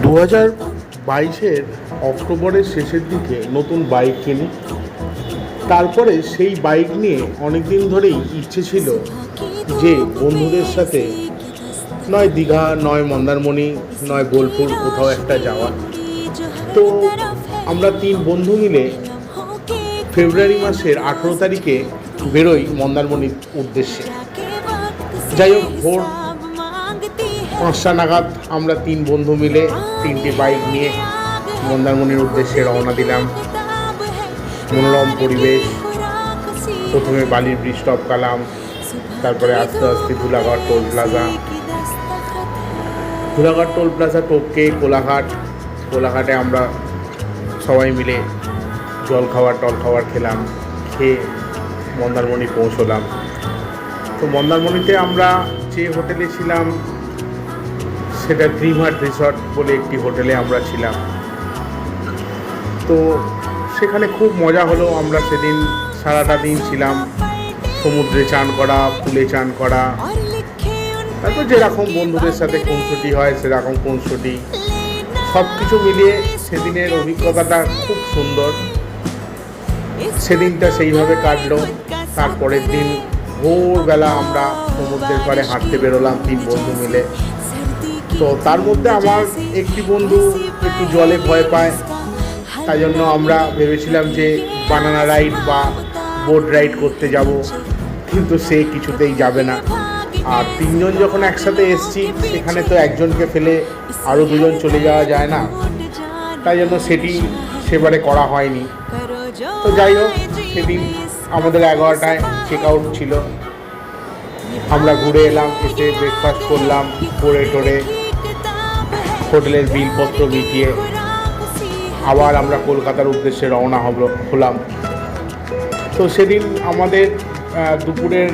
দু হাজার বাইশের অক্টোবরের শেষের দিকে নতুন বাইক কিনি। তারপরে সেই বাইক নিয়ে অনেক দিন ধরেই ইচ্ছে ছিল যে বন্ধুদের সাথে নয় দীঘা, নয় মন্দারমণি, নয় বোলপুর কোথাও একটা যাওয়া। তো আমরা তিন বন্ধু মিলে ফেব্রুয়ারি মাসের আঠেরো তারিখে বেরোই মন্দারমণির উদ্দেশ্যে। যাই হোক, ভোর পাঁচটা নাগাদ আমরা তিন বন্ধু মিলে তিনটি বাইক নিয়ে মন্দারমণির উদ্দেশ্যে রওনা দিলাম। মনোরম পরিবেশ, প্রথমে বালির ব্রিজ টপ কালাম, তারপরে আস্তে আস্তে Dhulaghat toll plaza Dhulaghat toll plaza টপকে কোলাঘাট। কোলাঘাটে আমরা সবাই মিলে জল খাবার টল খাবার খেলাম, খেয়ে মন্দারমণি পৌঁছলাম। তো মন্দারমণিতে আমরা যে হোটেলে ছিলাম সেটা ড্রিম হার্ট রিসর্ট বলে একটি হোটেলে আমরা ছিলাম। তো সেখানে খুব মজা হলো, আমরা সেদিন সারাটা দিন ছিলাম সমুদ্রে চান করা পুলে চান করা। তারপর যেরকম বন্ধুদের সাথে খুনসুটি হয়, সেরকম খুনসুটি। সব কিছু মিলিয়ে সেদিনের অভিজ্ঞতাটা খুব সুন্দর। সেদিনটা সেইভাবে কাটলো, তারপরের দিন ভোরবেলা আমরা সমুদ্রের পাড়ে হাঁটতে বেরোলাম তিন বন্ধু মিলে। তো তার মধ্যে আমার একটি বন্ধু একটু জলে ভয় পায়। তাই জন্য আমরা ভেবেছিলাম যে বানানা রাইড বা বোট রাইড করতে যাব। কিন্তু সে কিছুতেই যাবে না। আর তিনজন যখন একসাথে এসছি, সেখানে তো একজনকে ফেলে আরও দুজন চলে যাওয়া যায় না। তাই জন্য সেটি সেবারে করা হয়নি। তো যাই হোক সেদিন আমাদের এগারোটায় চেক আউট ছিল। আমরা ঘুরে এলাম, এসে ব্রেকফাস্ট করলাম, করে টোরে হোটেলের বিলপত্র মিটিয়ে আবার আমরা কলকাতার উদ্দেশ্যে রওনা হব, হলাম। তো সেদিন আমাদের দুপুরের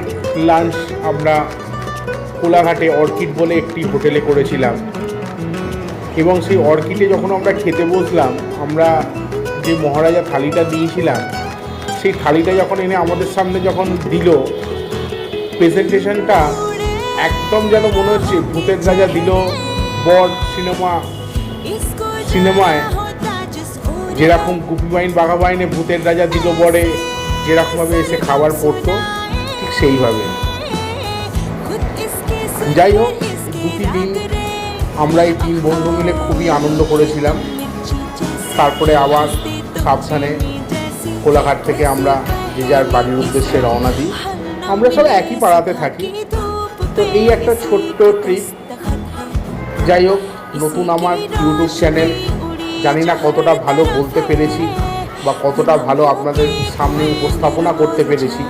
লাঞ্চ আমরা কোলাঘাটে অর্কিড বলে একটি হোটেলে করেছিলাম। এবং সেই অর্কিডে যখন আমরা খেতে বসলাম, আমরা যে মহারাজা থালিটা দিয়েছিলাম, সেই থালিটা যখন এনে আমাদের সামনে যখন দিল প্রেজেন্টেশনটা একদম যেন মনে হচ্ছে ভূতের রাজা দিল বট সিনেমা, সিনেমায় যেরকম গুপি বাইন বাঘা বাইনে ভূতের রাজা দিল বড়ে যেরকমভাবে এসে খাবার পড়তো ঠিক সেইভাবে। যাই হোক, দুটি দিন আমরা এই তিন বন্ধু মিলে খুবই আনন্দ করেছিলাম। তারপরে আবার সাবধানে কোলাঘাট থেকে আমরা যে যার বাড়ির উদ্দেশ্যে রওনা দিই। আমরা সব একই পাড়াতে থাকি। তো এই একটা ছোট্ট ট্রিপ যাই হোক, নতুন আমার ইউটিউব চ্যানেল জানি না কতটা ভালো বলতে পেরেছি বা কতটা ভালো আপনাদের সামনে উপস্থাপনা করতে পেরেছি।